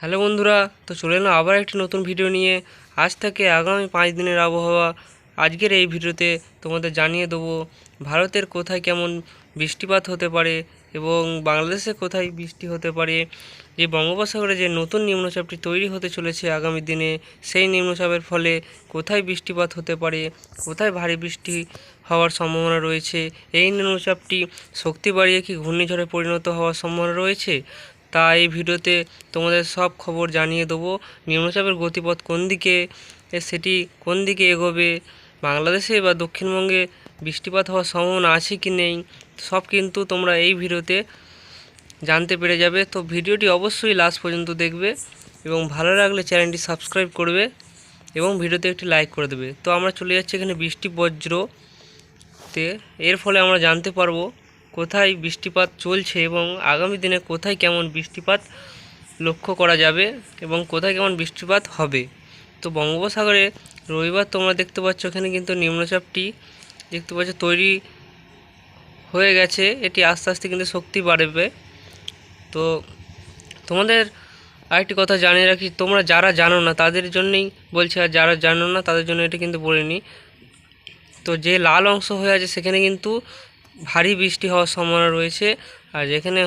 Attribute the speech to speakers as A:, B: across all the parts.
A: Hello বন্ধুরা, তো চলে এলাম আবার একটি নতুন ভিডিও নিয়ে। আজ থেকে আগামী পাঁচ দিনের আবহাওয়া। আজকের এই ভিডিওতে তোমাদের জানিয়ে দেবো, ভারতের কোথায় কেমন বৃষ্টিপাত হতে পারে এবং বাংলাদেশে কোথায় বৃষ্টি হতে পারে। যে বঙ্গোপসাগরে যে নতুন নিম্নচাপটি তৈরি হতে চলেছে আগামী দিনে, সেই নিম্নচাপের ফলে কোথায় বৃষ্টিপাত হতে পারে, কোথায় ভারী বৃষ্টি হওয়ার সম্ভাবনা রয়েছে, এই নিম্নচাপটি শক্তি বাড়িয়ে কি ঘূর্ণিঝড়ে পরিণত হওয়ার সম্ভাবনা রয়েছে? তা এই ভিডিওতে তোমাদের সব খবর জানিয়ে দেবো। নিম্নচাপের গতিপথ কোন দিকে সেটি কোন দিকে এগোবে, বাংলাদেশে বা দক্ষিণবঙ্গে বৃষ্টিপাত হওয়ার সম্ভাবনা আছে কি নেই, সব কিন্তু তোমরা এই ভিডিওতে জানতে পেরে যাবে। তো ভিডিওটি অবশ্যই লাস্ট পর্যন্ত দেখবে এবং ভালো লাগলে চ্যানেলটি সাবস্ক্রাইব করবে এবং ভিডিওতে একটি লাইক করে দেবে। তো আমরা চলে যাচ্ছি এখানে বৃষ্টি বজ্রতে এর ফলে আমরা জানতে পারব কোথায় বৃষ্টিপাত চলছে এবং আগামী দিনে কোথায় কেমন বৃষ্টিপাত লক্ষ্য করা যাবে এবং কোথায় কেমন বৃষ্টিপাত হবে? তো বঙ্গোপসাগরে রবিবার তোমরা দেখতে পাচ্ছ এখানে কিন্তু নিম্নচাপটি দেখতে পাচ্ছ তৈরি হয়ে গেছে। এটি আস্তে আস্তে কিন্তু শক্তি বাড়বে। তো তোমাদের আরেকটি কথা জানিয়ে রাখি, তোমরা যারা জানো না তাদের জন্যই বলছি, আর যারা জানো না তাদের জন্য এটা কিন্তু বলিনি। তো যে লাল অংশ হয়ে আছে সেখানে কিন্তু ভারী বৃষ্টি হওয়ার সম্ভাবনা রয়েছে। আর যেখানে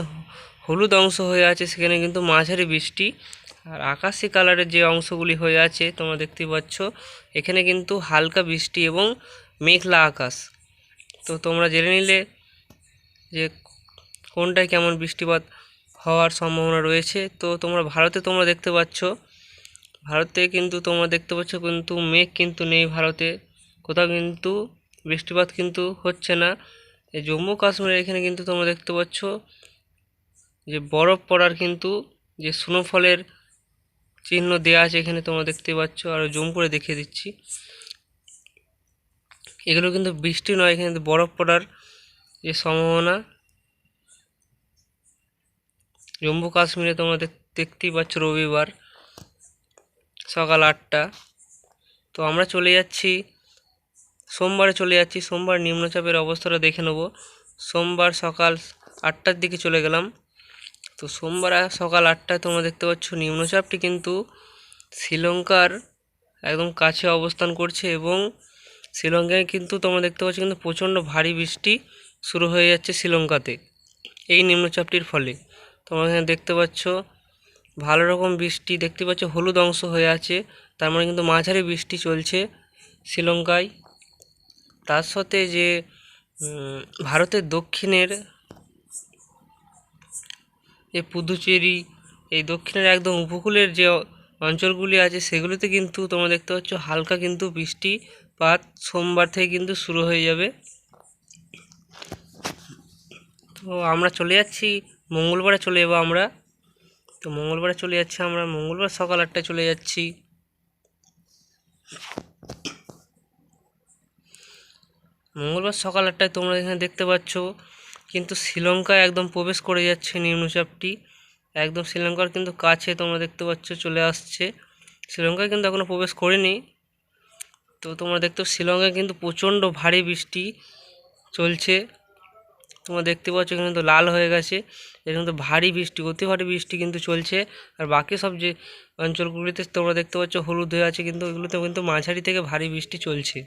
A: হলুদ অংশ হয়ে আছে, সেখানে কিন্তু মাঝারি বৃষ্টি। আর আকাশি কালারের যে অংশগুলি হয়ে আছে, তোমরা দেখতে পাচ্ছ, এখানে কিন্তু হালকা বৃষ্টি এবং মেঘলা আকাশ। তো তোমরা জেনে নিলে যে কোনটায় কেমন বৃষ্টিপাত হওয়ার সম্ভাবনা রয়েছে। তো তোমরা ভারতে তোমরা দেখতে পাচ্ছ, ভারতে কিন্তু তোমরা দেখতে পাচ্ছ কিন্তু মেঘ কিন্তু নেই ভারতে। কোথাও কিন্তু বৃষ্টিপাত কিন্তু হচ্ছে না। এই জম্মু কাশ্মীরের এখানে কিন্তু তোমরা দেখতে পাচ্ছ যে বরফ পড়ার কিন্তু যে স্নোফলের চিহ্ন দেওয়া আছে এখানে তোমরা দেখতে পাচ্ছ, আর জুম করে দেখিয়ে দিচ্ছি। এগুলো কিন্তু বৃষ্টি নয়, এখানে বরফ পড়ার যে সম্ভাবনা। জম্মু কাশ্মীরে তোমরা দেখতেই পাচ্ছ রবিবার সকাল আটটা। তো আমরা চলে যাচ্ছি সোমবারে চলে যাচ্ছি। সোমবার নিম্নচাপের অবস্থাটা দেখে নেব। সোমবার সকাল আটটার দিকে চলে গেলাম। তো সোমবার সকাল আটটায় তোমরা দেখতে পাচ্ছ নিম্নচাপটি কিন্তু শ্রীলঙ্কার একদম কাছে অবস্থান করছে এবং শ্রীলঙ্কায় কিন্তু তোমরা দেখতে পাচ্ছ কিন্তু প্রচণ্ড ভারী বৃষ্টি শুরু হয়ে যাচ্ছে শ্রীলঙ্কাতে। এই নিম্নচাপটির ফলে তোমরা এখানে দেখতে পাচ্ছ ভালো রকম বৃষ্টি, দেখতে পাচ্ছ হলুদ অংশ হয়ে আছে। তার মানে কিন্তু মাঝারি বৃষ্টি চলছে শ্রীলঙ্কায়। তার সাথে যে ভারতের দক্ষিণের যে পুদুচেরি, এই দক্ষিণের একদম উপকূলের যে অঞ্চলগুলি আছে সেগুলিতে কিন্তু তোমরা দেখতে পাচ্ছ হালকা কিন্তু বৃষ্টিপাত সোমবার থেকে কিন্তু শুরু হয়ে যাবে। তো আমরা চলে যাচ্ছি মঙ্গলবারে চলে যাব আমরা। তো মঙ্গলবারে চলে যাচ্ছি আমরা, মঙ্গলবার সকাল আটটায় চলে যাচ্ছি। মঙ্গলবার সকাল আটটায় তোমরা এখানে দেখতে পাচ্ছ, কিন্তু শ্রীলঙ্কায় একদম প্রবেশ করে যাচ্ছে নিম্নচাপটি। একদম শ্রীলঙ্কার কিন্তু কাছে তোমরা দেখতে পাচ্ছ চলে আসছে। শ্রীলঙ্কায় কিন্তু এখনও প্রবেশ করেনি। তো তোমরা দেখতে শ্রীলঙ্কায় কিন্তু প্রচণ্ড ভারী বৃষ্টি চলছে। তোমরা দেখতে পাচ্ছ এখানে তো লাল হয়ে গেছে। এখানে তো ভারী বৃষ্টি, অতি ভারী বৃষ্টি কিন্তু চলছে। আর বাকি সব যে অঞ্চলগুলিতে তোমরা দেখতে পাচ্ছ, হলুদ হয়ে আছে, কিন্তু এগুলোতে কিন্তু মাঝারি থেকে ভারী বৃষ্টি চলছে।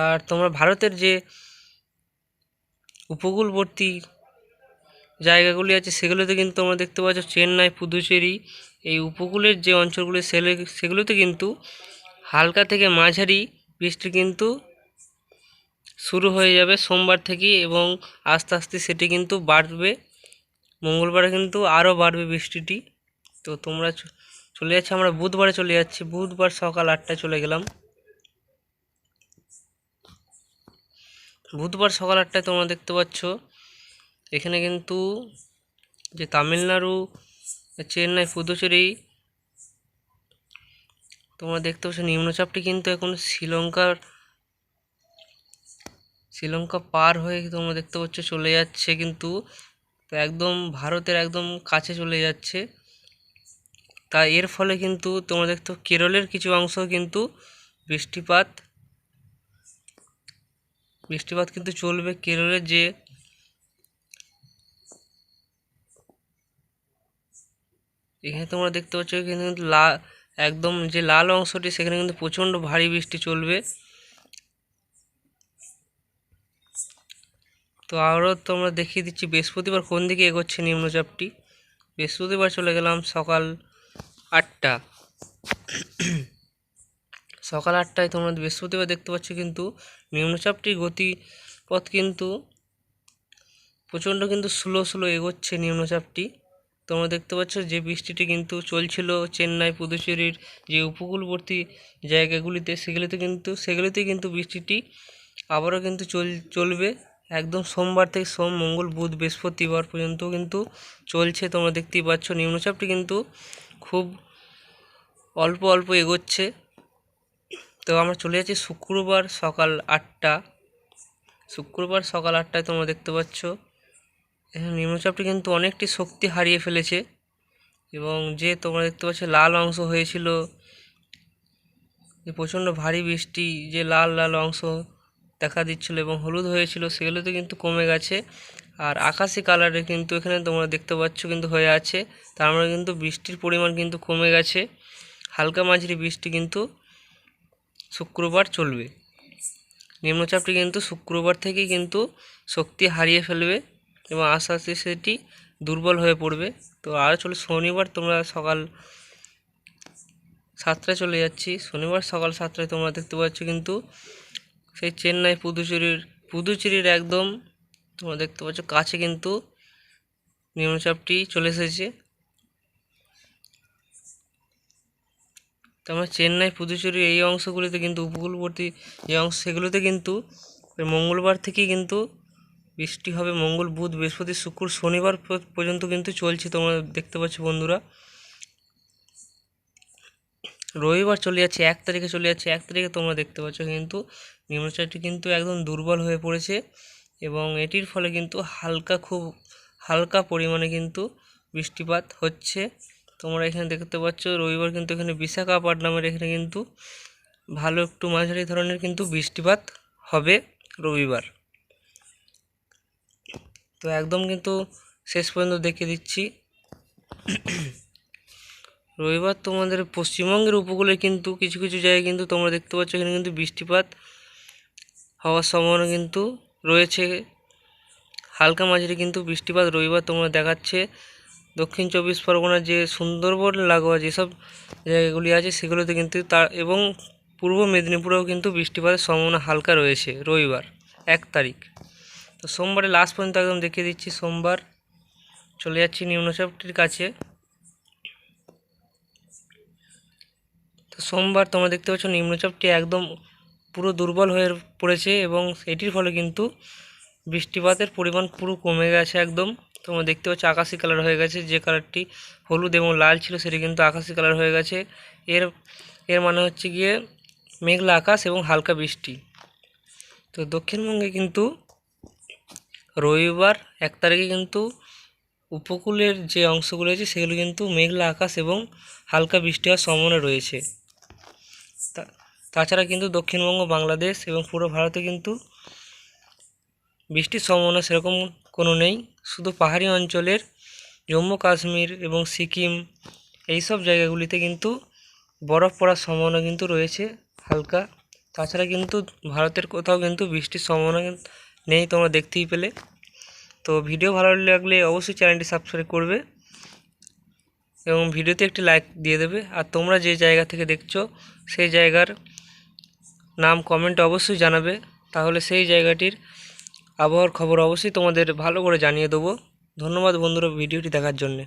A: আর তোমরা ভারতের যে উপকূলবর্তী জায়গাগুলি আছে, সেগুলোতে কিন্তু তোমরা দেখতে পাচ্ছ চেন্নাই, পুদুচেরি, এই উপকূলের যে অঞ্চলগুলি, সেলে, সেগুলোতে কিন্তু হালকা থেকে মাঝারি বৃষ্টি কিন্তু শুরু হয়ে যাবে সোমবার থেকে এবং আস্তে আস্তে সেটি কিন্তু বাড়বে। মঙ্গলবারে কিন্তু আরও বাড়বে বৃষ্টিটি। তো তোমরা চলে যাচ্ছে, আমরা বুধবারে চলে যাচ্ছি। বুধবার সকাল আটটায় চলে গেলাম। বুধবার সকাল আটটায় তোমরা দেখতে পাচ্ছ, এখানে কিন্তু যে তামিলনাড়ু, চেন্নাই, পুদুচেরি, তোমরা দেখতে পাচ্ছ নিম্নচাপটি কিন্তু এখন শ্রীলঙ্কার, শ্রীলঙ্কা পার হয়ে তোমরা দেখতে পাচ্ছ চলে যাচ্ছে কিন্তু একদম ভারতের একদম কাছে চলে যাচ্ছে। তা এর ফলে কিন্তু তোমরা দেখতে কেরলের কিছু অংশ কিন্তু বৃষ্টিপাত বৃষ্টিপাত কিন্তু চলবে কেরলের যে এখানে তোমরা দেখতে পাচ্ছ, এখানে কিন্তু লা, একদম যে লাল অংশটি, সেখানে কিন্তু প্রচণ্ড ভারী বৃষ্টি চলবে। তো আরও তোমরা দেখিয়ে দিচ্ছি, বৃহস্পতিবার কোন দিকে এগোচ্ছে নিম্নচাপটি? বৃহস্পতিবার চলে গেলাম সকাল আটটা। সকাল আটটায় তোমরা বৃহস্পতিবার দেখতে পাচ্ছ কিন্তু নিম্নচাপটির গতিপথ কিন্তু প্রচণ্ড কিন্তু স্লো স্লো এগোচ্ছে নিম্নচাপটি। তোমরা দেখতে পাচ্ছ যে বৃষ্টিটি কিন্তু চলছিল চেন্নাই, পুদুচেরির যে উপকূলবর্তী জায়গাগুলিতে, সেগুলিতে কিন্তু সেগুলিতে কিন্তু বৃষ্টিটি আবারও কিন্তু চল, চলবে। একদম সোমবার থেকে সোম, মঙ্গল, বুধ, বৃহস্পতিবার পর্যন্ত কিন্তু চলছে। তোমরা দেখতেই পাচ্ছ নিম্নচাপটি কিন্তু খুব অল্প অল্প এগোচ্ছে। তো আমরা চলে যাচ্ছি শুক্রবার সকাল আটটা। শুক্রবার সকাল আটটায় তোমরা দেখতে পাচ্ছ। এখানে নিম্নচাপটি কিন্তু অনেকটি শক্তি হারিয়ে ফেলেছে এবং যে তোমরা দেখতে পাচ্ছ লাল অংশ হয়েছিল। যে প্রচণ্ড ভারী বৃষ্টি, যে লাল লাল অংশ দেখা দিচ্ছিল এবং হলুদ হয়েছিল, সেগুলোতে কিন্তু কমে গেছে। আর আকাশি কালারে কিন্তু এখানে তোমরা দেখতে পাচ্ছ কিন্তু হয়ে আছে। তার মানে কিন্তু বৃষ্টির পরিমাণ কিন্তু কমে গেছে। হালকা মাঝারি বৃষ্টি কিন্তু শুক্রবার চলবে। নিম্নচাপটি কিন্তু শুক্রবার থেকেই কিন্তু শক্তি হারিয়ে ফেলবে এবং আস্তে আস্তে সেটি দুর্বল হয়ে পড়বে। তো আর চলে, শনিবার তোমরা সকাল সাতটায় চলে যাচ্ছি। শনিবার সকাল সাতটায় তোমরা দেখতে পাচ্ছ কিন্তু সেই চেন্নাই পুদুচেরির পুদুচেরির একদম তোমরা দেখতে পাচ্ছ কাছে কিন্তু নিম্নচাপটি চলে এসেছে। তার মানে চেন্নাই পুদুচেরির এই অংশগুলিতে কিন্তু উপকূলবর্তী যে অংশ, সেগুলোতে কিন্তু মঙ্গলবার থেকেই কিন্তু বৃষ্টি হবে। মঙ্গল বুধ, বৃহস্পতি, শুক্র, শনিবার পর্যন্ত কিন্তু চলছে। তোমরা দেখতে পাচ্ছ বন্ধুরা, রবিবার চলে যাচ্ছে, এক তারিখে চলে যাচ্ছে। এক তারিখে তোমরা দেখতে পাচ্ছ কিন্তু নিম্নচাপটি কিন্তু একদম দুর্বল হয়ে পড়েছে এবং এটির ফলে কিন্তু হালকা খুব, হালকা পরিমাণে কিন্তু বৃষ্টিপাত হচ্ছে। তোমরা এখানে দেখতে পাচ্ছ, রবিবার কিন্তু এখানে বিশাখাপট্টনামের এখানে কিন্তু ভালো একটু মাঝারি ধরনের কিন্তু বৃষ্টিপাত হবে রবিবার। তো একদম কিন্তু শেষ পর্যন্ত দেখে দিচ্ছি। রবিবার তোমাদের পশ্চিমবঙ্গের উপকূলে কিন্তু কিছু কিছু জায়গায় কিন্তু তোমরা দেখতে পাচ্ছ, এখানে কিন্তু বৃষ্টিপাত হওয়ার সম্ভাবনা কিন্তু রয়েছে। হালকা মাঝারি কিন্তু বৃষ্টিপাত রবিবার তোমরা দেখাচ্ছে। দক্ষিণ চব্বিশ পরগনার যে সুন্দরবন, লাগোয়া যেসব জায়গাগুলি আছে, সেগুলোতে কিন্তু তার এবং পূর্ব মেদিনীপুরেও কিন্তু বৃষ্টিপাতের সম্ভাবনা হালকা রয়েছে রবিবার, এক তারিখ। তো সোমবারে লাস্ট পর্যন্ত একদম দেখিয়ে দিচ্ছি, সোমবার চলে যাচ্ছি নিম্নচাপটির কাছে। তো সোমবার তোমরা দেখতে পাচ্ছ নিম্নচাপটি একদম পুরো দুর্বল হয়ে পড়েছে এবং এটির ফলে কিন্তু বৃষ্টিপাতের পরিমাণ পুরো কমে গেছে একদম। তোমরা দেখতে পাচ্ছ আকাশি কালার হয়ে গেছে। যে কালারটি হলুদ এবং লাল ছিল, সেটি কিন্তু আকাশি কালার হয়ে গেছে। এর এর মানে হচ্ছে গিয়ে মেঘলা আকাশ এবং হালকা বৃষ্টি। তো দক্ষিণবঙ্গে কিন্তু রবিবার এক তারিখে কিন্তু উপকূলের যে অংশগুলো আছে সেগুলো কিন্তু মেঘলা আকাশ এবং হালকা বৃষ্টি হওয়ার সম্ভাবনা রয়েছে। তাছাড়া কিন্তু দক্ষিণবঙ্গ, বাংলাদেশ এবং পুরো ভারতে কিন্তু বৃষ্টির সম্ভাবনা সেরকম কোনো নেই। শুধু পাহাড়ি অঞ্চলের জম্মু, কাশ্মীর এবং সিকিম এই সব জায়গাগুলিতে কিন্তু বরফ পড়ার সম্ভাবনা কিন্তু রয়েছে হালকা। তাছাড়া কিন্তু ভারতের কোথাও কিন্তু বৃষ্টির সম্ভাবনা নেই তোমরা দেখতেই পেলে। তো ভিডিও ভালো লাগলে অবশ্যই চ্যানেলটি সাবস্ক্রাইব করবে এবং ভিডিওতে একটি লাইক দিয়ে দেবে। আর তোমরা যে জায়গা থেকে দেখছ সেই জায়গার নাম কমেন্টে অবশ্যই জানাবে। তাহলে সেই জায়গাটির আবহাওয়ার খবর অবশ্যই তোমাদের ভালো করে জানিয়ে দেবো। ধন্যবাদ বন্ধুরা ভিডিওটি দেখার জন্যে।